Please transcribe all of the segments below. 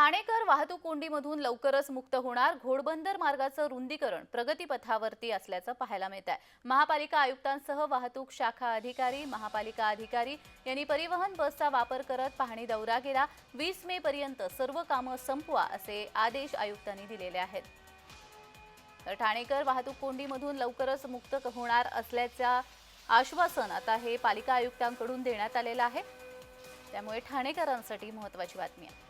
ठाणेकर वाहतूक कोंडीमधून लवकरच मुक्त होणार. घोडबंदर मार्गाचं रुंदीकरण प्रगतीपथावरती असल्याचं पाहायला मिळत आहे. महापालिका आयुक्तांसह वाहतूक शाखा अधिकारी महापालिका अधिकारी यांनी परिवहन बसचा वापर करत पाहणी दौरा केला. वीस मे पर्यंत सर्व कामं संपवा असे आदेश आयुक्तांनी दिलेले आहेत. तर ठाणेकर वाहतूक कोंडीमधून लवकरच मुक्त होणार असल्याचं आश्वासन आता हे पालिका आयुक्तांकडून देण्यात आलेलं आहे. त्यामुळे ठाणेकरांसाठी महत्वाची बातमी आहे.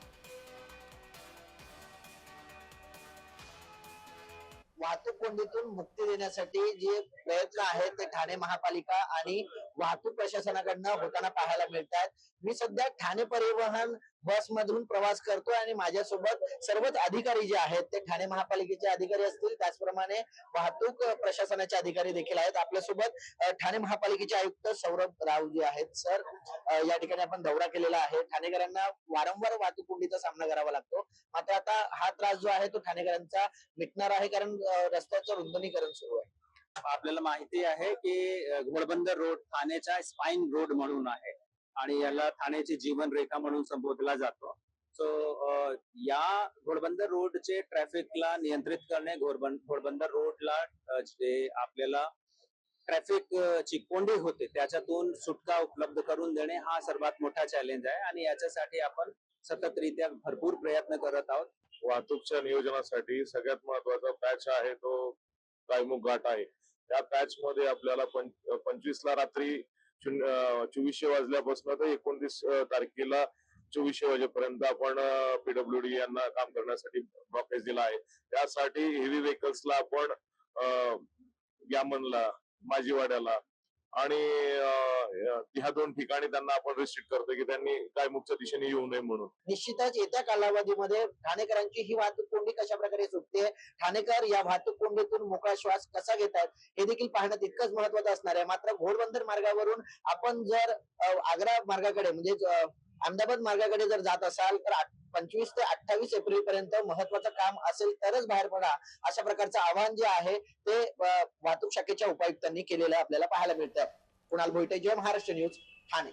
वाहतूक कोंडीतून मुक्ती देण्यासाठी जे प्रयत्न आहेत ते ठाणे महापालिका आणि वाहतूक प्रशासनाकडनं होताना पाहायला मिळत आहेत मी सध्या ठाणे परिवहन बस मधून प्रवास करतोय आणि माझ्यासोबत सर्वच अधिकारी जे आहेत ते ठाणे महापालिकेचे अधिकारी असतील. त्याचप्रमाणे वाहतूक प्रशासनाचे अधिकारी देखील आहेत. आपल्यासोबत ठाणे महापालिकेचे आयुक्त सौरभ राव जे आहेत सर या ठिकाणी आपण दौरा केलेला आहे. ठाणेकरांना वारंवार वाहतूक कोंडीचा सामना करावा लागतो. मात्र आता हा त्रास जो आहे तो ठाणेकरांचा मिटणार आहे. कारण रस्त्याचं रुंदनीकरण सुरू आहे. आपल्याला माहिती आहे की घोडबंदर रोड ठाण्याचा स्पाईन रोड म्हणून आहे. आणि याला ठाण्याची जीवन रेखा म्हणून संबोधला जातो. सो या घोडबंदर रोडचे ट्रॅफिकला नियंत्रित करणे घोडबंदर रोडला जे आपल्याला ट्रॅफिक ची कोंडी होते त्याच्यातून सुटका उपलब्ध करून देणे हा सर्वात मोठा चॅलेंज आहे. आणि याच्यासाठी आपण सततरित्या भरपूर प्रयत्न करत आहोत. वाहतूकच्या नियोजनासाठी सगळ्यात महत्त्वाचा पॅच आहे तो गायमुख घाट आहे. त्या पॅच मध्ये आपल्याला पंचवीस ला रात्री चोवीसशे वाजल्यापासून तर एकोणतीस तारखेला चोवीसशे वाजेपर्यंत आपण पीडब्ल्यूडी यांना काम करण्यासाठी ब्लॉकेज दिला आहे. त्यासाठी हेवी व्हेकल्सला आपण ग्यामनला यामनला आणि ह्या दोन ठिकाणी त्यांना आपण रिस्ट्रिक्ट करतो की त्यांनी काय मुख्य दिशेने येऊ नये म्हणून. निश्चितच येत्या कालावधीमध्ये ठाणेकरांची ही वाहतूक कोंडी कशा प्रकारे सुटते ठाणेकर या वाहतूक कोंडीतून मोकळा श्वास कसा घेतात हे देखील पाहणं तितकंच महत्वाचं असणार आहे. मात्र घोडबंदर मार्गावरून आपण जर आग्रा मार्गाकडे म्हणजे अहमदाबाद मार्गाकडे जर जात असाल तर पंचवीस ते अठ्ठावीस एप्रिल पर्यंत महत्वाचं काम असेल तरच बाहेर पडा. अशा प्रकारचं आवाहन जे आहे ते वाहतूक शाखेच्या उपायुक्तांनी केलेलं आपल्याला पाहायला मिळतं. कुणाल भोईटे जय महाराष्ट्र न्यूज ठाणे.